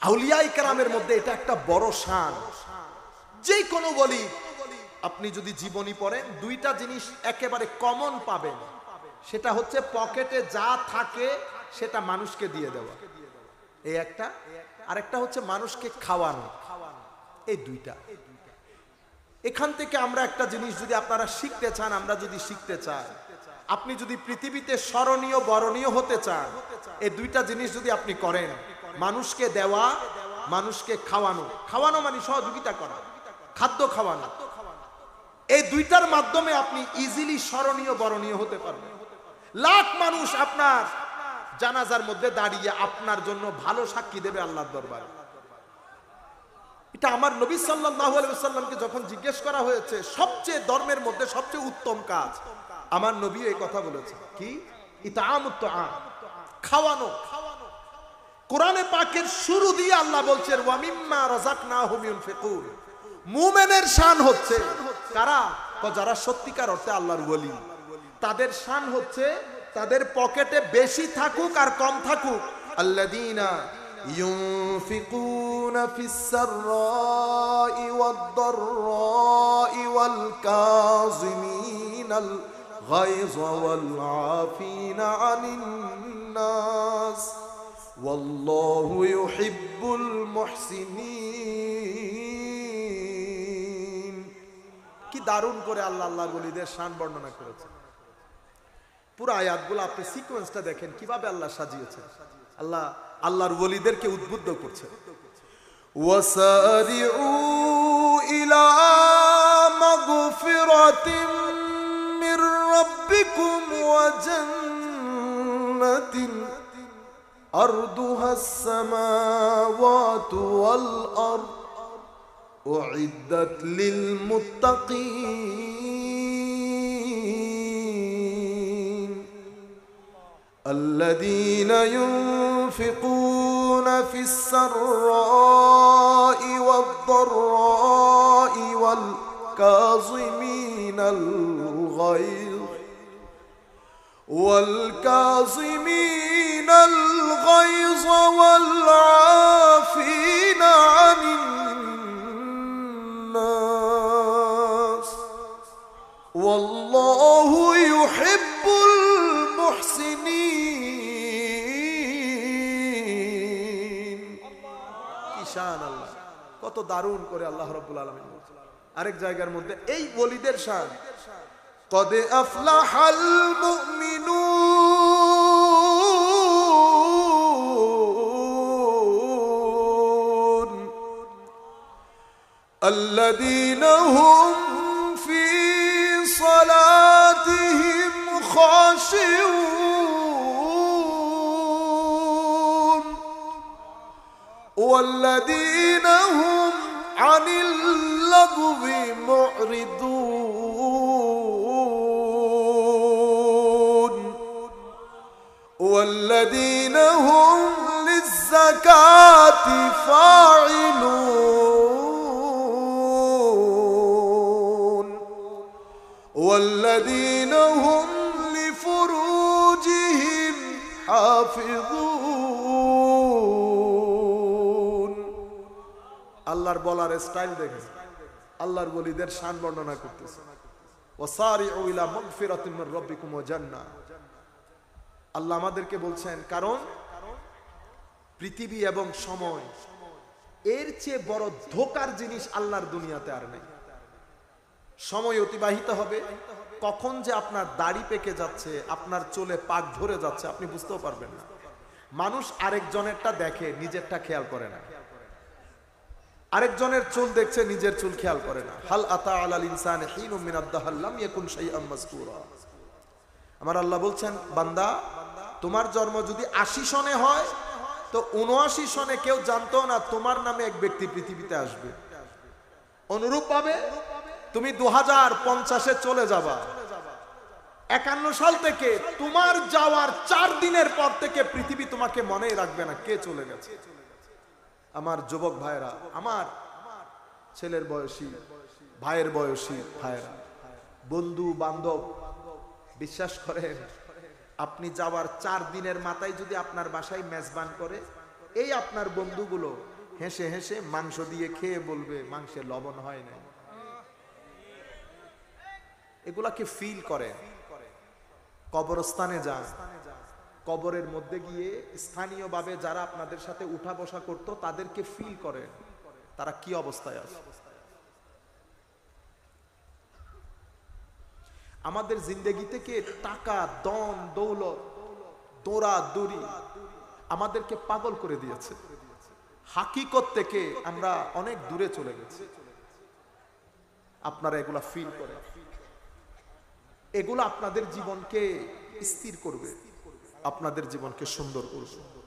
আউলিয়াই কেরামের মধ্যে এটা একটা বড় শান। যে কোনো বলি আপনি যদি জীবনী পড়েন, দুইটা জিনিস একেবারে কমন পাবেন। সেটা হচ্ছে পকেটে যা থাকে, সেটা মানুষকে দিয়ে দেওয়া। এই একটা। আরেকটা হচ্ছে মানুষকে খাওয়ানো। এই দুইটা। এখান থেকে আমরা একটা জিনিস যদি আপনারা শিখতে চান, আমরা যদি শিখতে চাই, আপনি যদি পৃথিবীতে স্মরণীয়, বরণীয় হতে চান, এই দুইটা জিনিস যদি আপনি করেন মানুষকে দেওয়া, মানুষকে খাওয়ানো। খাওয়ানো মানে সহযোগিতা করা, খাদ্য খাওয়ানো। এই দুইটার মাধ্যমে আপনি ইজিলি স্মরণীয়, বরণীয় হতে পারবেন। লাখ মানুষ আপনার জানাজার মধ্যে দাঁড়িয়ে আপনার জন্য ভালো সাক্ষী দেবে আল্লাহর দরবারে। এটা আমার নবী সাল্লাল্লাহু আলাইহি ওয়াসাল্লামকে যখন জিজ্ঞেস করা হয়েছে, সবচেয়ে ধর্মের মধ্যে সবচেয়ে উত্তম কাজ, আমার নবী এই কথা বলেছে। কি? ইতামুত তাআম খাওয়ানো। কোরআনে পাকের শুরু দিয়ে আল্লাহ বলছেন ওয়া মিম্মা রাযাকনাহুম ইউনফিকুন মুমিনের শান হচ্ছে কারা তো যারা সত্যিকার অর্থে আল্লাহর ওলি তাদের শান হচ্ছে তাদের পকেটে বেশি থাকুক আর কম থাকুক আল্লাযীনা ينفقون في السراء والضراء والكاظمين الغيظ والعافين عن الناس والله يحب المحسنين কি দারুণ করে আল্লাহ আল্লাহ বলিদের শান বর্ণনা করেছেন পুরো আয়াতগুলো আপনি সিকোয়েন্সটা দেখেন কিভাবে আল্লাহ সাজিয়েছেন আল্লাহ আল্লাহর ওলিদেরকে উদ্বুদ্ধ করছে وسارعوا إلى مغفرة من ربكم وجنة أرضها السماوات والأرض أعدت للمتقين الذين ينفقون في السراء والضراء والكاظمين الغيظ والكاظمين الغيظ والعافين عن الناس والله يحب المحسنين ঈশান আল্লাহ কত দারুণ করে আল্লাহ রব্বুল আলমিন আরেক জায়গার মধ্যে এই বলিদের শান قد أفلح المؤمنون الذين هم في صلاتهم خاشعون والذين هم عن اللغو معرضون والذين هم للزكاة فاعلون. والذين هم لفروجهم حافظون আল্লাহর বলার স্টাইল দেখে আল্লাহর বলিদের শান বর্ণনা করতেছে ওয়াসারিউ ইলা মাগফিরাতিন মির রাব্বিকুম ওয়া জান্নাহ আল্লাহ আমাদেরকে বলছেন কারণ পৃথিবী এবং সময় এর চেয়ে বড় ধোকার জিনিস আল্লাহর দুনিয়াতে আর নেই সময় অতিবাহিত হবে। কখন যে আপনার দাড়ি পেকে যাচ্ছে, আপনার চলে পাক ধরে যাচ্ছে, আপনি বুঝতেও পারবেন না। মানুষ আরেকজনেরটা দেখে, নিজেরটা খেয়াল করে না। আরেকজনের চুল দেখছে, নিজের চুল খেয়াল করে না। হাল আতা আলাল ইনসান আমার আল্লাহ বলছেন, বান্দা, তোমার জন্ম যদি আশি সনে হয়, তো উনআশি সনে কেউ জানতো না তোমার নামে এক ব্যক্তি পৃথিবীতে আসবে। অনুরূপ ভাবে তুমি দু হাজার পঞ্চাশে চলে যাবা। একান্ন সাল থেকে তোমার যাওয়ার চার দিনের পর থেকে পৃথিবী তোমাকে মনেই রাখবে না কে চলে গেছে। আমার যুবক ভাইরা আমার ছেলের বয়সী, ভাইয়ের বয়সী ভাইয়েরা, বন্ধু, বান্ধব, বিশ্বাস করেন, আপনি যাওয়ার চার দিনের মাথায় যদি আপনার বাসায় মেজবান করে, এই আপনার বন্ধুগুলো হেসে হেসে মাংস দিয়ে খেয়ে বলবে, মাংসে লবণ হয় নাই। এগুলাকে ফিল করে। কবরস্থানে যান। কবরের মধ্যে গিয়ে স্থানীয়ভাবে যারা আপনাদের সাথে উঠা বসা করতো, তাদেরকে ফিল করে। তারা কি অবস্থায় আছে? আমাদের জিন্দগি থেকে টাকা দন দৌলত দৌড়া দৌড়ি আমাদেরকে পাগল করে দিয়েছে। হাকিকত থেকে আমরা অনেক দূরে চলে গেছি। আপনারা এগুলা ফিল করে এগুলো আপনাদের জীবনকে স্থির করবে। আপনাদের জীবনকে সুন্দর করবে।